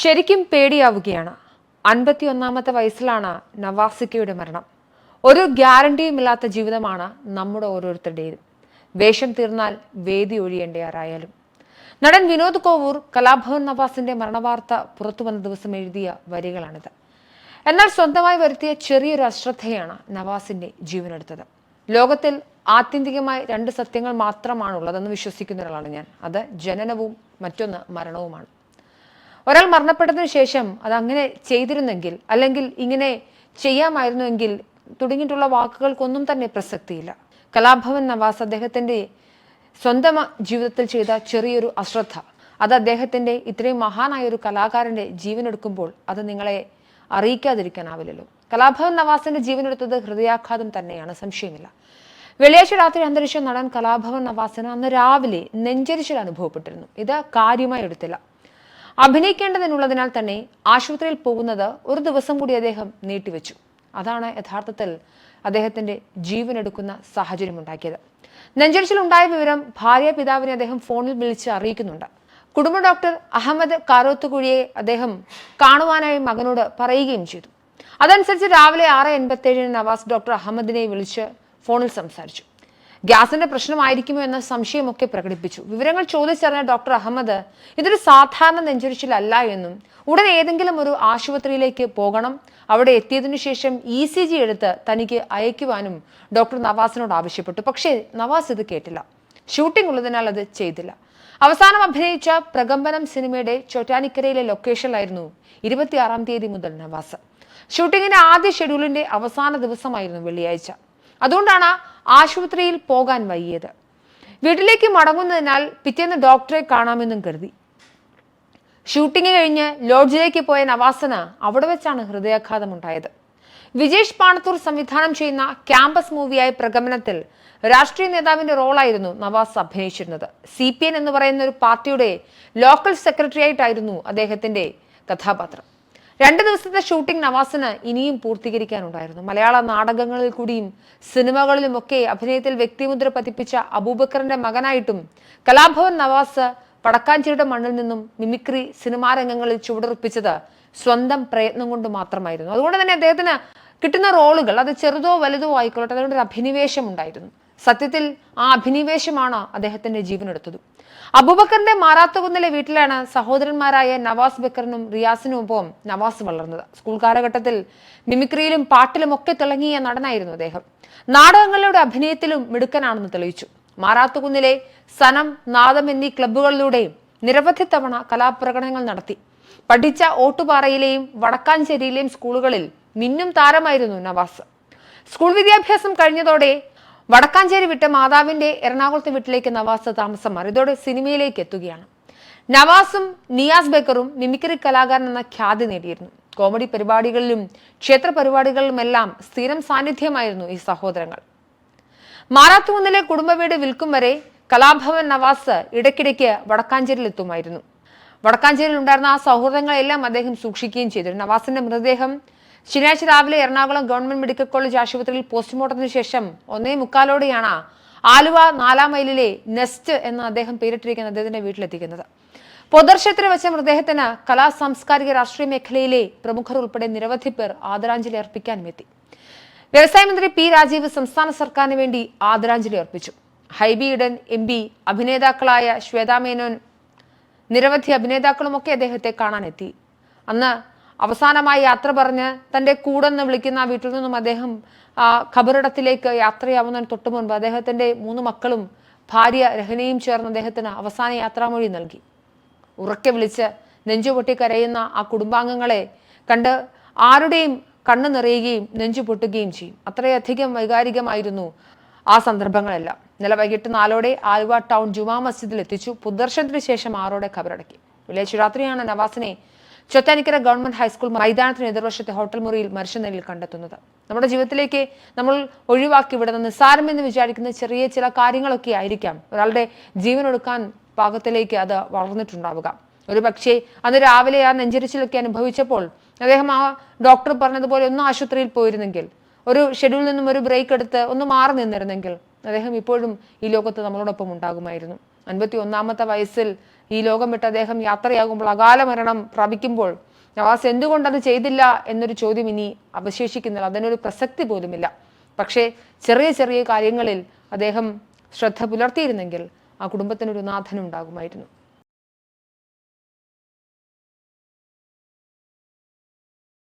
ശരിക്കും പേടിയാവുകയാണ്. അൻപത്തി ഒന്നാമത്തെ വയസ്സിലാണ് നവാസിക്കയുടെ മരണം. ഒരു ഗ്യാരണ്ടിയുമില്ലാത്ത ജീവിതമാണ് നമ്മുടെ ഓരോരുത്തരുടേതും വേഷം തീർന്നാൽ വേദി ഒഴിയേണ്ടയാരായാലും നടൻ വിനോദ് കോവൂർ കലാഭവൻ നവാസിന്റെ മരണവാർത്ത പുറത്തു വന്ന ദിവസം എഴുതിയ വരികളാണിത്. എന്നാൽ സ്വന്തമായി വരുത്തിയ ചെറിയൊരു അശ്രദ്ധയാണ് നവാസിന്റെ ജീവനെടുത്തത്. ലോകത്തിൽ ആത്യന്തികമായി രണ്ട് സത്യങ്ങൾ മാത്രമാണുള്ളതെന്ന് വിശ്വസിക്കുന്ന ഒരാളാണ് ഞാൻ. അത് ജനനവും മറ്റൊന്ന് മരണവുമാണ്. ഒരാൾ മരണപ്പെട്ടതിനു ശേഷം അത് അങ്ങനെ ചെയ്തിരുന്നെങ്കിൽ അല്ലെങ്കിൽ ഇങ്ങനെ ചെയ്യാമായിരുന്നുവെങ്കിൽ തുടങ്ങിയിട്ടുള്ള വാക്കുകൾക്കൊന്നും തന്നെ പ്രസക്തിയില്ല. കലാഭവൻ നവാസ് അദ്ദേഹത്തിന്റെ സ്വന്തം ജീവിതത്തിൽ ചെയ്ത ചെറിയൊരു അശ്രദ്ധ. അത് അദ്ദേഹത്തിന്റെ ഇത്രയും മഹാനായ ഒരു കലാകാരന്റെ ജീവനെടുക്കുമ്പോൾ അത് നിങ്ങളെ അറിയിക്കാതിരിക്കാനാവില്ലല്ലോ. കലാഭവൻ നവാസിന്റെ ജീവനെടുത്തത് ഹൃദയാഘാതം തന്നെയാണ് സംശയമില്ല. വെള്ളിയാഴ്ച രാത്രി അന്തരിച്ച നടൻ കലാഭവൻ നവാസിന് അന്ന് രാവിലെ നെഞ്ചരിച്ചിൽ അനുഭവപ്പെട്ടിരുന്നു. ഇത് കാര്യമായി എടുത്തില്ല. അഭിനയിക്കേണ്ടതിനുള്ളതിനാൽ തന്നെ ആശുപത്രിയിൽ പോകുന്നത് ഒരു ദിവസം കൂടി അദ്ദേഹം നീട്ടിവെച്ചു. അതാണ് യഥാർത്ഥത്തിൽ അദ്ദേഹത്തിന്റെ ജീവൻ എടുക്കുന്ന സാഹചര്യം ഉണ്ടാക്കിയത് നെഞ്ചരിച്ചിൽ ഉണ്ടായ വിവരം ഭാര്യ പിതാവിനെ അദ്ദേഹം ഫോണിൽ വിളിച്ച് അറിയിക്കുന്നുണ്ട്. കുടുംബ ഡോക്ടർ അഹമ്മദ് കാരോത്തുകുഴിയെ അദ്ദേഹം കാണുവാനായി മകനോട് പറയുകയും ചെയ്തു. അതനുസരിച്ച് രാവിലെ ആറ് എൺപത്തേഴിന് നവാസ് ഡോക്ടർ അഹമ്മദിനെ വിളിച്ച് ഫോണിൽ സംസാരിച്ചു. ഗ്യാസിന്റെ പ്രശ്നമായിരിക്കുമോ എന്ന സംശയമൊക്കെ പ്രകടിപ്പിച്ചു. വിവരങ്ങൾ ചോദിച്ചറിഞ്ഞ ഡോക്ടർ അഹമ്മദ് ഇതൊരു സാധാരണ നെഞ്ചുരിച്ചിലല്ല എന്നും ഉടൻ ഏതെങ്കിലും ഒരു ആശുപത്രിയിലേക്ക് പോകണം. അവിടെ എത്തിയതിനു ശേഷം ഇ സി ജി എടുത്ത് തനിക്ക് അയക്കുവാനും ഡോക്ടർ നവാസിനോട് ആവശ്യപ്പെട്ടു. പക്ഷേ നവാസ് ഇത് കേട്ടില്ല. ഷൂട്ടിംഗ് ഉള്ളതിനാൽ അത് ചെയ്തില്ല. അവസാനം അഭിനയിച്ച പ്രകമ്പനം സിനിമയുടെ ചോറ്റാനിക്കരയിലെ ലൊക്കേഷനിലായിരുന്നു ഇരുപത്തിയാറാം തീയതി മുതൽ നവാസ്. ഷൂട്ടിങ്ങിന്റെ ആദ്യ ഷെഡ്യൂളിന്റെ അവസാന ദിവസമായിരുന്നു വെള്ളിയാഴ്ച. അതുകൊണ്ടാണ് ആശുപത്രിയിൽ പോകാൻ വൈകിയത്. വീട്ടിലേക്ക് മടങ്ങുന്നതിനാൽ പിറ്റേന്ന് ഡോക്ടറെ കാണാമെന്നും കരുതി. ഷൂട്ടിംഗ് കഴിഞ്ഞ് ലോഡ്ജിലേക്ക് പോയ നവാസന അവിടെ വെച്ചാണ് ഹൃദയാഘാതം ഉണ്ടായത് വിജേഷ് പാണത്തൂർ സംവിധാനം ചെയ്യുന്ന ക്യാമ്പസ് മൂവിയായ പ്രഗമനത്തിൽ രാഷ്ട്രീയ നേതാവിന്റെ റോളായിരുന്നു നവാസ് അഭിനയിച്ചിരുന്നത്. സി പി എൻ എന്ന് പറയുന്ന ഒരു പാർട്ടിയുടെ ലോക്കൽ സെക്രട്ടറി ആയിട്ടായിരുന്നു അദ്ദേഹത്തിന്റെ കഥാപാത്രം. രണ്ട് ദിവസത്തെ ഷൂട്ടിംഗ് നവാസിന് ഇനിയും പൂർത്തീകരിക്കാനുണ്ടായിരുന്നു. മലയാള നാടകങ്ങളിൽ കൂടിയും സിനിമകളിലുമൊക്കെ അഭിനയത്തിൽ വ്യക്തിമുദ്ര പതിപ്പിച്ച അബൂബക്കറിന്റെ മകനായിട്ടും കലാഭവൻ നവാസ് പടക്കാഞ്ചിയുടെ മണ്ണിൽ നിന്നും മിമിക്രി സിനിമാ രംഗങ്ങളിൽ ചുവടുറപ്പിച്ചത് സ്വന്തം പ്രയത്നം കൊണ്ട് മാത്രമായിരുന്നു. അതുകൊണ്ട് തന്നെ അദ്ദേഹത്തിന് കിട്ടുന്ന റോളുകൾ അത് ചെറുതോ വലുതോ ആയിക്കൊള്ളട്ടെ അതുകൊണ്ട് ഒരു അഭിനിവേശം ഉണ്ടായിരുന്നു. സത്യത്തിൽ ആ അഭിനിവേശമാണ് അദ്ദേഹത്തിന്റെ ജീവൻ എടുത്തത് അബൂബക്കറിന്റെ മാറാത്തുകുന്നിലെ വീട്ടിലാണ് സഹോദരന്മാരായ നവാസ് ബക്കറിനും റിയാസിനും ഒപ്പം നവാസ് വളർന്നത്. സ്കൂൾ കാലഘട്ടത്തിൽ മിമിക്രിയിലും പാട്ടിലും ഒക്കെ തിളങ്ങിയ നടനായിരുന്നു അദ്ദേഹം. നാടകങ്ങളിലൂടെ അഭിനയത്തിലും മിടുക്കനാണെന്ന് തെളിയിച്ചു. മാറാത്തുകുന്നിലെ സനം നാദം എന്നീ ക്ലബ്ബുകളിലൂടെയും നിരവധി തവണ കലാപ്രകടനങ്ങൾ നടത്തി. പഠിച്ച ഓട്ടുപാറയിലെയും വടക്കാഞ്ചേരിയിലെയും സ്കൂളുകളിൽ മിന്നും താരമായിരുന്നു നവാസ്. സ്കൂൾ വിദ്യാഭ്യാസം കഴിഞ്ഞതോടെ വടക്കാഞ്ചേരി വിട്ട് മാതാവിന്റെ എറണാകുളത്തെ വീട്ടിലേക്ക് നവാസ് താമസം മാറി ഇതോടെ സിനിമയിലേക്ക് എത്തുകയാണ്. നവാസും നിയാസ് ബക്കറും മിമിക്രി കലാകാരൻ എന്ന ഖ്യാതി നേടിയിരുന്നു. കോമഡി പരിപാടികളിലും ക്ഷേത്ര പരിപാടികളിലുമെല്ലാം സ്ഥിരം സാന്നിധ്യമായിരുന്നു ഈ സഹോദരങ്ങൾ. മാറാത്തുകുന്നിലെ കുടുംബവീട് വിൽക്കും വരെ കലാഭവൻ നവാസ് ഇടയ്ക്കിടയ്ക്ക് വടക്കാഞ്ചേരിയിൽ എത്തുമായിരുന്നു വടക്കാഞ്ചേരിയിൽ ഉണ്ടായിരുന്ന ആ സൗഹൃദങ്ങളെല്ലാം അദ്ദേഹം സൂക്ഷിക്കുകയും ചെയ്തു. നവാസിന്റെ മൃതദേഹം ശനിയാഴ്ച രാവിലെ എറണാകുളം ഗവൺമെന്റ് മെഡിക്കൽ കോളേജ് ആശുപത്രിയിൽ പോസ്റ്റ്മോർട്ടത്തിന് ശേഷം ഒന്നേ മുക്കാലോടെയാണ് ആലുവ നാലാം മൈലിലെ നെസ്റ്റ് എന്ന് അദ്ദേഹം പേരിട്ടിരിക്കുന്ന അദ്ദേഹത്തിന്റെ വീട്ടിലെത്തിക്കുന്നത്. പൊതുദർശനത്തിന് വെച്ച മൃതദേഹത്തിന് കലാ സാംസ്കാരിക രാഷ്ട്രീയ മേഖലയിലെ പ്രമുഖർ ഉൾപ്പെടെ നിരവധി പേർ ആദരാഞ്ജലി അർപ്പിക്കാനും എത്തി. വ്യവസായ മന്ത്രി പി രാജീവ് സംസ്ഥാന സർക്കാരിന് വേണ്ടി ആദരാഞ്ജലി അർപ്പിച്ചു. ഹൈബി ഇഡൻ എം പി അഭിനേതാക്കളായ ശ്വേതാ മേനോൻ നിരവധി അഭിനേതാക്കളുമൊക്കെ അദ്ദേഹത്തെ കാണാനെത്തി. അന്ന് അവസാനമായി യാത്ര പറഞ്ഞ് തന്റെ കൂടെന്ന് വിളിക്കുന്ന ആ വീട്ടിൽ നിന്നും അദ്ദേഹം ആ ഖബറിടത്തിലേക്ക് യാത്രയാവുന്നതിന് തൊട്ടു മുൻപ് അദ്ദേഹത്തിന്റെ മൂന്ന് മക്കളും ഭാര്യ രഹനയും ചേർന്ന് അദ്ദേഹത്തിന് അവസാന യാത്രാമൊഴി നൽകി. ഉറക്കെ വിളിച്ച് നെഞ്ചുപൊട്ടി കരയുന്ന ആ കുടുംബാംഗങ്ങളെ കണ്ട് ആരുടെയും കണ്ണു നിറയുകയും നെഞ്ചു പൊട്ടുകയും ചെയ്യും. അത്രയധികം വൈകാരികമായിരുന്നു ആ സന്ദർഭങ്ങളെല്ലാം. ഇന്നലെ വൈകിട്ട് നാലോടെ ആലുവ ടൗൺ ജുമാ മസ്ജിദിൽ എത്തിച്ചു പുദർശനത്തിന് ശേഷം ആറോടെ ഖബറടക്കി. വെള്ളിയാഴ്ച രാത്രിയാണ് നവാസിനെ ചൊറ്റാനിക്കര ഗവൺമെന്റ് ഹൈസ്കൂൾ മൈതാനത്തിന് എതിർവശത്തെ ഹോട്ടൽ മുറിയിൽ മരിച്ച നിലയിൽ കണ്ടെത്തുന്നത്. നമ്മുടെ ജീവിതത്തിലേക്ക് നമ്മൾ ഒഴിവാക്കി വിടുന്ന നിസ്സാരമെന്ന് വിചാരിക്കുന്ന ചെറിയ ചില കാര്യങ്ങളൊക്കെ ആയിരിക്കാം. ഒരാളുടെ ജീവൻ എടുക്കാൻ പാകത്തിലേക്ക് അത് വളർന്നിട്ടുണ്ടാവുക. ഒരു പക്ഷേ അന്ന് രാവിലെ ആ നെഞ്ചരിച്ചിലൊക്കെ അനുഭവിച്ചപ്പോൾ അദ്ദേഹം ആ ഡോക്ടർ പറഞ്ഞതുപോലെ ഒന്ന് ആശുപത്രിയിൽ പോയിരുന്നെങ്കിൽ ഒരു ഷെഡ്യൂളിൽ നിന്നും ഒരു ബ്രേക്ക് എടുത്ത് ഒന്ന് മാറി നിന്നിരുന്നെങ്കിൽ അദ്ദേഹം ഇപ്പോഴും ഈ ലോകത്ത് നമ്മളോടൊപ്പം ഉണ്ടാകുമായിരുന്നു. അൻപത്തി ഒന്നാമത്തെ വയസ്സിൽ ഈ ലോകം വിട്ട് അദ്ദേഹം യാത്രയാകുമ്പോൾ അകാല മരണം പ്രാപിക്കുമ്പോൾ നവാസ് എന്തുകൊണ്ടത് ചെയ്തില്ല എന്നൊരു ചോദ്യം ഇനി അവശേഷിക്കുന്നില്ല. അതിനൊരു പ്രസക്തി പോലുമില്ല. പക്ഷേ ചെറിയ ചെറിയ കാര്യങ്ങളിൽ അദ്ദേഹം ശ്രദ്ധ പുലർത്തിയിരുന്നെങ്കിൽ ആ കുടുംബത്തിനൊരു നാഥനുണ്ടാകുമായിരുന്നു.